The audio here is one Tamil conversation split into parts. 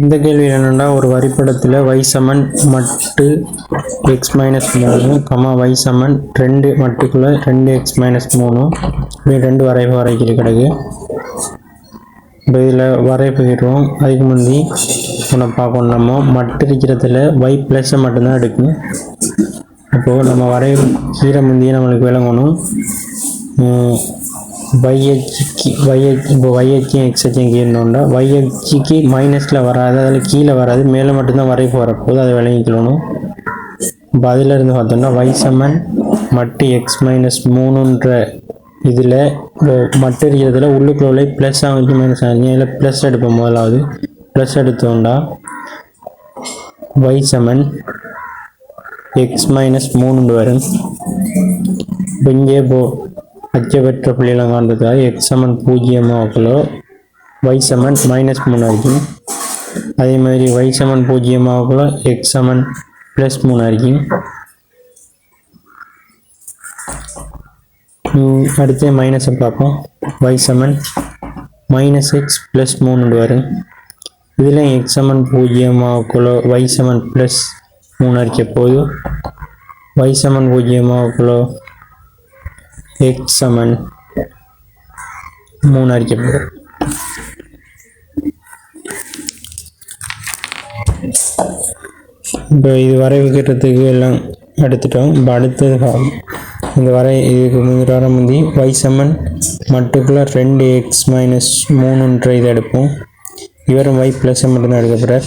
இந்த கேள்வி என்னென்னா ஒரு வரிப்படத்தில் வை சமன் மட்டு எக்ஸ் மைனஸ் மூணு கமா y சமன் ரெண்டு மட்டுக்குள்ள ரெண்டு எக்ஸ் மைனஸ் மூணு. இப்படி ரெண்டு வரைவு வரைக்கிற கிடக்கு. இப்போ இதில் போயிடுவோம். அதுக்கு முந்தி ஒன்று பார்க்கணும். நம்ம மட்டு இருக்கிறதுல வை ப்ளஸ்ஸை மட்டும்தான் எடுக்கும் அப்போது நம்ம வரைய கீரை முந்தியே நம்மளுக்கு விளங்கணும். வைஹெச்க்கு வைஹெச் இப்போ வைஹெச்சும் எக்ஸ்ஹெச்சும் உண்டா வைஹெச்சுக்கு மைனஸில் வராது அதில் கீழே வராது மேலே மட்டும்தான் வரைப்பு வரப்போகுது அதை விளங்கிக்கணும். இப்போ அதிலிருந்து பார்த்தோம்னா வை சமன் மட்டு எக்ஸ் மைனஸ் மூணுன்ற இதில் மட்டு இருக்கிறதுல உள்ளுக்குள்ளே ப்ளஸ் ஆகிச்சு மைனஸ் ஆகிச்சு இதில் ப்ளஸ் எடுப்போம் முதலாவது. ப்ளஸ் எடுத்தோம்டா. வை சமன் எக்ஸ் மைனஸ் மூணுண்டு வரும். இப்போ இங்கே போ. அச்சபெற்ற புள்ளியெல்லாம் காண்றதுக்காக எக்ஸ் சமன் பூஜ்ஜியமாகலோ வை சமன் மைனஸ் மூணு இருக்கும் அதே மாதிரி y சமன் பூஜ்ஜியமாகலோ எக்ஸ் சமன் ப்ளஸ் மூணு இருக்கும் அடுத்து மைனஸை பார்ப்போம். ஒய் சமன் மைனஸ் எக்ஸ் ப்ளஸ் மூணு வரும். இதில் எக்ஸ் சமன் பூஜ்ஜியமாகக்குள்ளோ ஒய் சமன் ப்ளஸ் மூணு இருக்க போது y சமன் பூஜ்ஜியமாகக்குள்ளோ எக்ஸ் சமன் மூணு அடிக்கப்படும் இப்போ இது வரைவுக்கிறதுக்கு எல்லாம் எடுத்துட்டோம். இப்போ அடுத்தது இந்த வரை இதுக்கு முந்திர வர முந்தி ஒய் சமன் மட்டுக்குள்ள ரெண்டு எக்ஸ் மைனஸ் மூணுன்ற இதை எடுப்போம். இவரும் ஒய் ப்ளஸ்ஸை மட்டும்தான் எடுக்க போகிறார்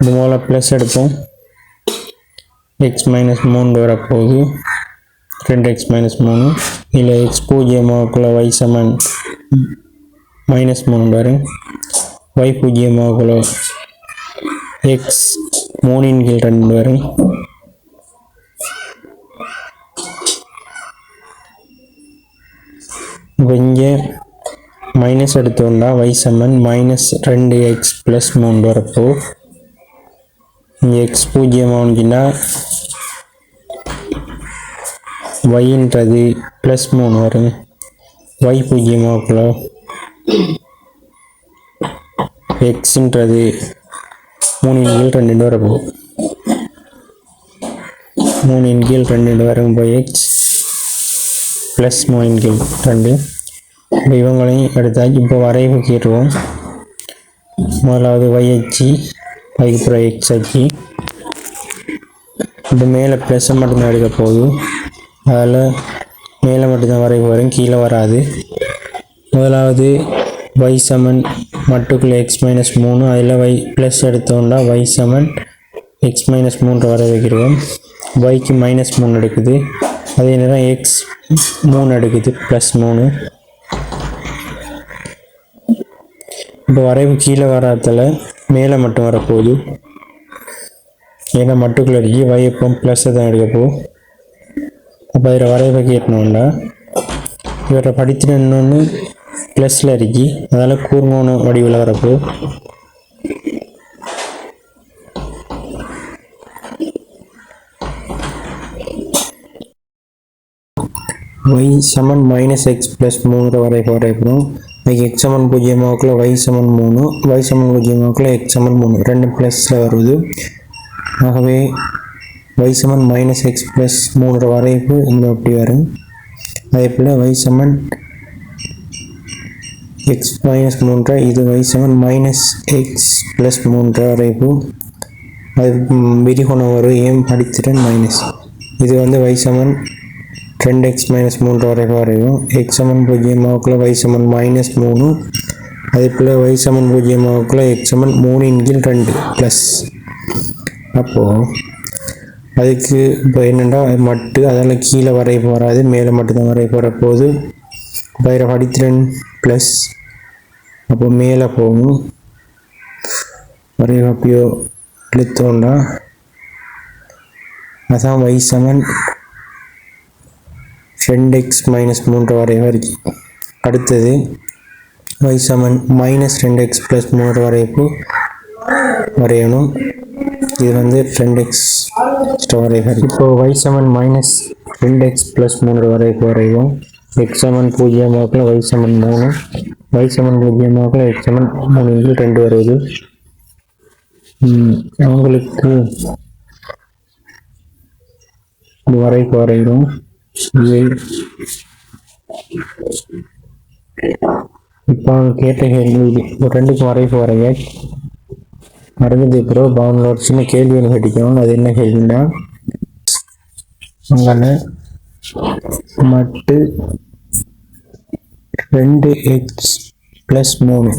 இது மூலம் ப்ளஸ் எடுப்போம். எக்ஸ் மைனஸ் மூணு வரப்போகுது. ரெண்டு எக்ஸ் மைனஸ் மூணு. இல்லை எக்ஸ் பூஜ்ஜியமாகக்குள்ள ஒய் சமன். மைனஸ் மூணு வரும் ஒய் பூஜ்ஜியமாகக்குள்ள எக்ஸ் மூணின் கீழ் ரெண்டு வரும் இங்கே மைனஸ் எடுத்தோம்னா ஒய் சமன். மைனஸ் ரெண்டு எக்ஸ் ப்ளஸ் மூணு வரப்போ. இங்கே எக்ஸ் பூஜ்ஜியமானுச்சுன்னா ஒய்ன்றது ப்ளஸ் மூணு வரும். ஒய் பூஜ்ஜியமாக்குள்ள எக்ஸுன்றது மூணின் கீழ் ரெண்டு வரப்போகுது. மூணின் கீழ் ரெண்டு வரும் போய் எக்ஸ் ப்ளஸ் மூணின் கீழ் ரெண்டு. இப்போ இவங்களையும் எடுத்தாச்சு இப்போ வரைவு கீறுவோம் முதலாவது ஒய் அச்சு அதுக்கப்புறம் எக்ஸ் அச்சு. இப்போ மேலே ப்ளஸ் மட்டும்தான் எடுக்க போகுது. அதில் மேலே மட்டும்தான் வரைவு வரும் கீழே வராது. முதலாவது y சமன் மட்டுக்குள்ளே எக்ஸ் மைனஸ் மூணு அதில் y ப்ளஸ் எடுத்தோம்னா y சமன் எக்ஸ் மைனஸ் மூன்று வரை வைக்கிறோம். வைக்கு மைனஸ் மூணு எடுக்குது. அதே நேரம் எக்ஸ் மூணு எடுக்குது ப்ளஸ் மூணு. இப்போ வரைவு கீழே வராதில் மேலே மட்டும் வரப்போகுது. ஏன்னா மட்டுக்குள்ளே இருக்கு. y எப்போ ப்ளஸ்ஸை தான் எடுக்க போகும் அப்போ இதில் வரைவை கேட்டணும்னா இவரை படித்துட்டு இன்னொன்று ப்ளஸில் இருக்கி. அதால் கூர்மோன வடிவில் வரப்போ. ஒய் சமன் மைனஸ் எக்ஸ் ப்ளஸ் மூணு வரை வரைக்கும் அதுக்கு எக்ஸ் சமன் பூஜ்ஜியமாக்குள்ள ஒய் சமன் மூணு ஒய் சமன் பூஜ்ஜியமாக்குள்ள எக்ஸ் சமன் மூணு. ரெண்டு ப்ளஸில் வருது. ஆகவே y சமன் மைனஸ் எக்ஸ் ப்ளஸ் மூன்று வரைப்பு இங்கே அப்படி வரும். அதே போல் y சமன் எக்ஸ் மைனஸ் மூன்றா இது y சமன் மைனஸ் எக்ஸ் ப்ளஸ் மூன்று வரைப்பு அது ம், வரும் ஏம் படித்திறன் மைனஸ் இது வந்து y சமன் ரெண்டு எக்ஸ் மைனஸ் மூன்று வரைப்பு வரையும் எக்ஸ் சமன் பூஜ்ஜியமாவுக்குள்ள y சமன் மைனஸ் மூணு. அதே போல் y சமன் பூஜ்ஜியமாவுக்குள்ள எக்ஸ் சமன் மூணின் கீழ் ரெண்டு ப்ளஸ் அப்போது அதுக்கு இப்போ என்னென்னா மட்டு அதெல்லாம் கீழே வரைய வராது மேலே மட்டும்தான் வரைய போகிற போது பயிர படித்திறன் ப்ளஸ் அப்போ மேலே போகும் வரைய அப்படியோ இழுத்தோண்டா அதான் வை சமன் ரெண்டு எக்ஸ் மைனஸ் மூன்று வரை வரைக்கும். அடுத்தது வை சமன் மைனஸ் ரெண்டு எக்ஸ் ப்ளஸ் மூன்று வரைப்பு வரையணும். இது வந்து ஃப்ரெண்ட் எக்ஸ் வரை. இப்போ ஒய் செவன் மைனஸ் ஃப்ரெண்ட் எக்ஸ் ப்ளஸ் மூன்று வரை வரையும் எக்ஸ் செவன் பூஜ்ஜியம் வாக்கில் ஒய் செவன் மூணு. ஒய் செவன் பூஜ்ஜியம் பூஜ்ஜியமாக எக்ஸ் செவன் மூணு இங்கு ரெண்டு வருது அவங்களுக்கு வரைக்கு வரையும் இப்போ அவங்க கேட்ட கேள்வி ரெண்டுக்கு ஒரு ரெண்டுக்கும் வரைக்கு வரைய. மறந்தது பிறகு அவங்களோட ஒரு சின்ன கேள்வி ஒன்று கேட்டிக்கணும் அது என்ன கேள்வின்னா அங்கே மட்டு ரெண்டு எக்ஸ் ப்ளஸ் மூணு.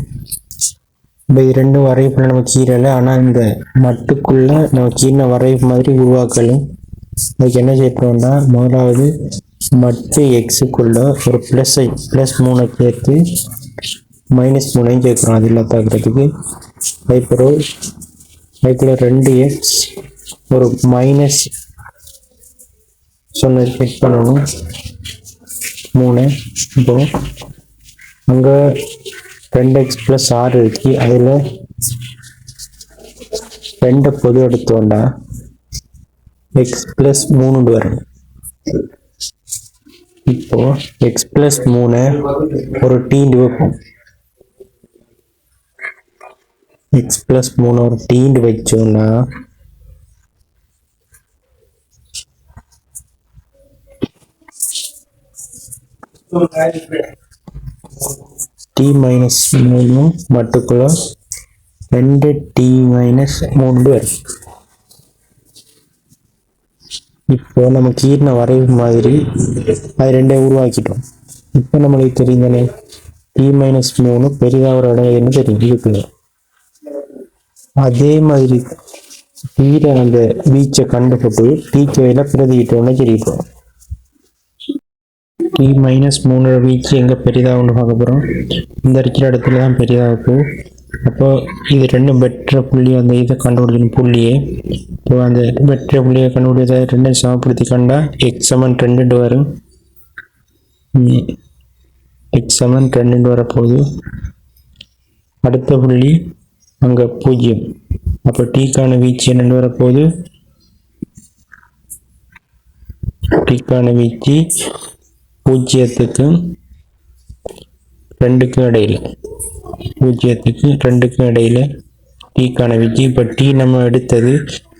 இப்போ இது ரெண்டும் வரைப்புல நம்ம கீரையில் ஆனால் இந்த மட்டுக்குள்ளே நம்ம கீரை வரைவு மாதிரி உருவாக்கலும் அதுக்கு என்ன செய்யப்படும்னா முதலாவது மட்டு எக்ஸுக்குள்ளே ஒரு ப்ளஸ் ப்ளஸ் மூணை சேர்த்து மைனஸ் மூணையும் சேர்க்குறோம் அது இல்லாதாக்கிறதுக்கு அதுக்கப்புறம் அதுக்குள்ள ரெண்டு எக்ஸ் ஒரு மைனஸ் சொன்னது செக் பண்ணணும். மூணு இப்போ அங்கே ரெண்டு எக்ஸ் ப்ளஸ் ஆறு இருக்கு. அதில் ரெண்டை பொது எடுத்தோண்டா எக்ஸ் ப்ளஸ் மூணு வரும். இப்போ எக்ஸ் ப்ளஸ் மூணு ஒரு டீண்டு வைப்போம். எக்ஸ் ப்ளஸ் மூணு ஒரு டீண்டு வச்சோன்னா டி மைனஸ் மூணு மட்டுக்குள்ள ரெண்டு டி மைனஸ் மூணு வரும். இப்போ நம்ம கீர்ன வரைவு மாதிரி அது ரெண்டையும் உருவாக்கிட்டோம். இப்போ நம்மளுக்கு தெரியும் டி மைனஸ் மூணு பெரிதாக ஒரு இடம் எதுன்னு தெரியும். அதே மாதிரி கீரை அந்த பீச்சை கண்டுபிட்டு டீச்சையில் பிரதிக்கிட்டோன்னு தெரியுது டி மைனஸ் மூணு வீச்சு எங்கே பெரிதாக ஒன்று பார்க்க போகிறோம் இந்த இருக்கிற இடத்துல தான் பெரிதாக இருக்கும் அப்போ இது ரெண்டும் வெற்ற புள்ளி அந்த இதை கண்டுபிடிக்கணும் புள்ளியே. இப்போ அந்த வெற்ற புள்ளியை கண்டுபிடிச்ச ரெண்டும் சமப்படுத்தி கண்டா எக்ஸ் செவன் ரெண்டு வரும். எக்ஸ் செவன் ரெண்டு வரப்போகுது. அடுத்த புள்ளி அங்கே பூஜ்ஜியம் அப்போ டீக்கான வீச்சு என்னென்னு வரப்போகுது. டீக்கான வீச்சு பூஜ்ஜியத்துக்கும் ரெண்டுக்கும் இடையில். பூஜ்ஜியத்துக்கு ரெண்டுக்கும் இடையில் டீக்கான வீச்சு. இப்போ டீ நம்ம எடுத்தது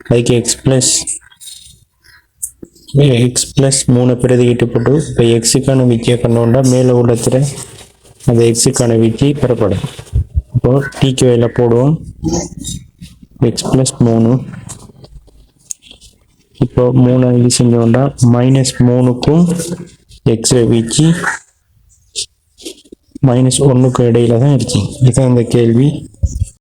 அதுக்கு எக்ஸ் ப்ளஸ் எக்ஸ் ப்ளஸ் மூணு பிரதிக்கிட்டு போட்டு இப்போ எக்ஸுக்கான கண்டு கண்டோண்டா மேலே உள்ளத்துல அந்த எக்ஸுக்கான வீச்சு பெறப்படும். இப்போ டீக்கு வேலை போடுவோம். எக்ஸ் ப்ளஸ் மூணு. இப்போ மூணு இது செஞ்சோம்னா மைனஸ் மூணுக்கும் எக்ஸ் வீச்சு. மைனஸ் ஒன்றுக்கும் இடையில தான் இருக்கு இதுதான் இந்த கேள்வி.